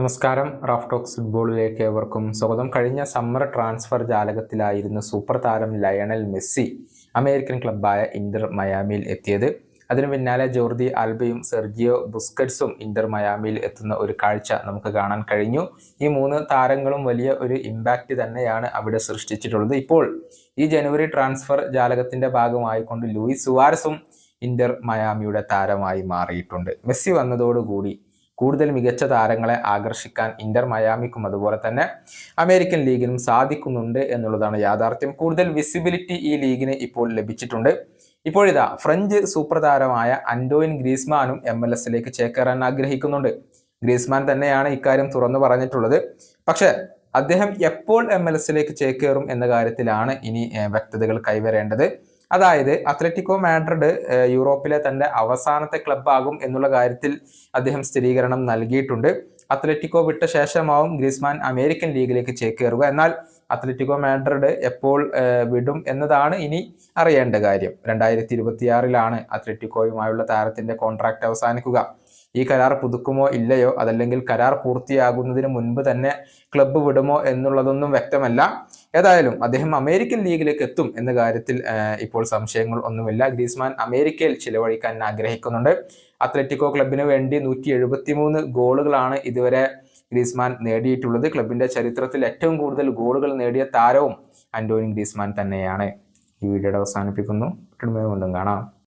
നമസ്കാരം. Raf talks ഫുട്ബോളിലേക്ക് ഏവർക്കും സ്വാഗതം. കഴിഞ്ഞ സമ്മർ ട്രാൻസ്ഫർ ജാലകത്തിലായിരുന്ന സൂപ്പർ താരം ലയണൽ മെസ്സി അമേരിക്കൻ ക്ലബ്ബായ ഇന്റർ മയാമിയിൽ എത്തിയത്. അതിനു പിന്നാലെ ജോർദി ആൽബയും സെർജിയോ ബുസ്കറ്റ്സും ഇന്റർ മയാമിയിൽ എത്തുന്ന ഒരു കാഴ്ച നമുക്ക് കാണാൻ കഴിഞ്ഞു. ഈ മൂന്ന് താരങ്ങളും വലിയ ഒരു ഇമ്പാക്റ്റ് തന്നെയാണ് അവിടെ സൃഷ്ടിച്ചിട്ടുള്ളത്. ഇപ്പോൾ ഈ ജനുവരി ട്രാൻസ്ഫർ ജാലകത്തിന്റെ ഭാഗമായിക്കൊണ്ട് ലൂയിസ് സുവാരസും ഇന്റർ മയാമിയുടെ താരമായി മാറിയിട്ടുണ്ട്. മെസ്സി വന്നതോടുകൂടി കൂടുതൽ മികച്ച താരങ്ങളെ ആകർഷിക്കാൻ ഇന്റർ മയാമിക്കും അതുപോലെ തന്നെ അമേരിക്കൻ ലീഗിനും സാധിക്കുന്നുണ്ട് എന്നുള്ളതാണ് യാഥാർത്ഥ്യം. കൂടുതൽ വിസിബിലിറ്റി ഈ ലീഗിന് ഇപ്പോൾ ലഭിച്ചിട്ടുണ്ട്. ഇപ്പോഴിതാ ഫ്രഞ്ച് സൂപ്പർ താരമായ അന്റോയിൻ ഗ്രീസ്മാനും എം എൽ എസിലേക്ക് ചേക്കേറാൻ ആഗ്രഹിക്കുന്നുണ്ട്. ഗ്രീസ്മാൻ തന്നെയാണ് ഇക്കാര്യം തുറന്നു പറഞ്ഞിട്ടുള്ളത്. പക്ഷേ അദ്ദേഹം എപ്പോൾ എം എൽ എസിലേക്ക് ചേക്കേറും എന്ന കാര്യത്തിലാണ് ഇനി വ്യക്തതകൾ കൈവരേണ്ടത്. അതായത് അത്ലറ്റിക്കോ മാഡ്രിഡ് യൂറോപ്പിലെ തന്റെ അവസാനത്തെ ക്ലബ്ബാകും എന്നുള്ള കാര്യത്തിൽ അദ്ദേഹം സ്ഥിരീകരണം നൽകിയിട്ടുണ്ട്. അത്ലറ്റിക്കോ വിട്ട ശേഷമാവും ഗ്രീസ്മാൻ അമേരിക്കൻ ലീഗിലേക്ക് ചേക്കേറുക. എന്നാൽ അത്ലറ്റിക്കോ മാഡ്രിഡ് എപ്പോൾ വിടും എന്നതാണ് ഇനി അറിയേണ്ട കാര്യം. രണ്ടായിരത്തി ഇരുപത്തിയാറിലാണ് അത്ലറ്റിക്കോയുമായുള്ള താരത്തിന്റെ കോൺട്രാക്ട് അവസാനിക്കുക. ഈ കരാർ പുതുക്കുമോ ഇല്ലയോ അതല്ലെങ്കിൽ കരാർ പൂർത്തിയാകുന്നതിന് മുൻപ് തന്നെ ക്ലബ്ബ് വിടുമോ എന്നുള്ളതൊന്നും വ്യക്തമല്ല. ഏതായാലും അദ്ദേഹം അമേരിക്കൻ ലീഗിലേക്ക് എത്തും എന്ന കാര്യത്തിൽ ഇപ്പോൾ സംശയങ്ങൾ ഒന്നുമില്ല. ഗ്രീസ്മാൻ അമേരിക്കയിൽ ചിലവഴിക്കാൻ ആഗ്രഹിക്കുന്നുണ്ട്. അത്ലറ്റിക്കോ ക്ലബിന് വേണ്ടി നൂറ്റി എഴുപത്തി മൂന്ന് ഗോളുകളാണ് ഇതുവരെ ഗ്രീസ്മാൻ നേടിയിട്ടുള്ളത്. ക്ലബിന്റെ ചരിത്രത്തിൽ ഏറ്റവും കൂടുതൽ ഗോളുകൾ നേടിയ താരവും അന്റോണി ഗ്രീസ്മാൻ തന്നെയാണ്. ഈ വീഡിയോയുടെ അവസാനിപ്പിക്കുന്നു. വീണ്ടും കാണാം.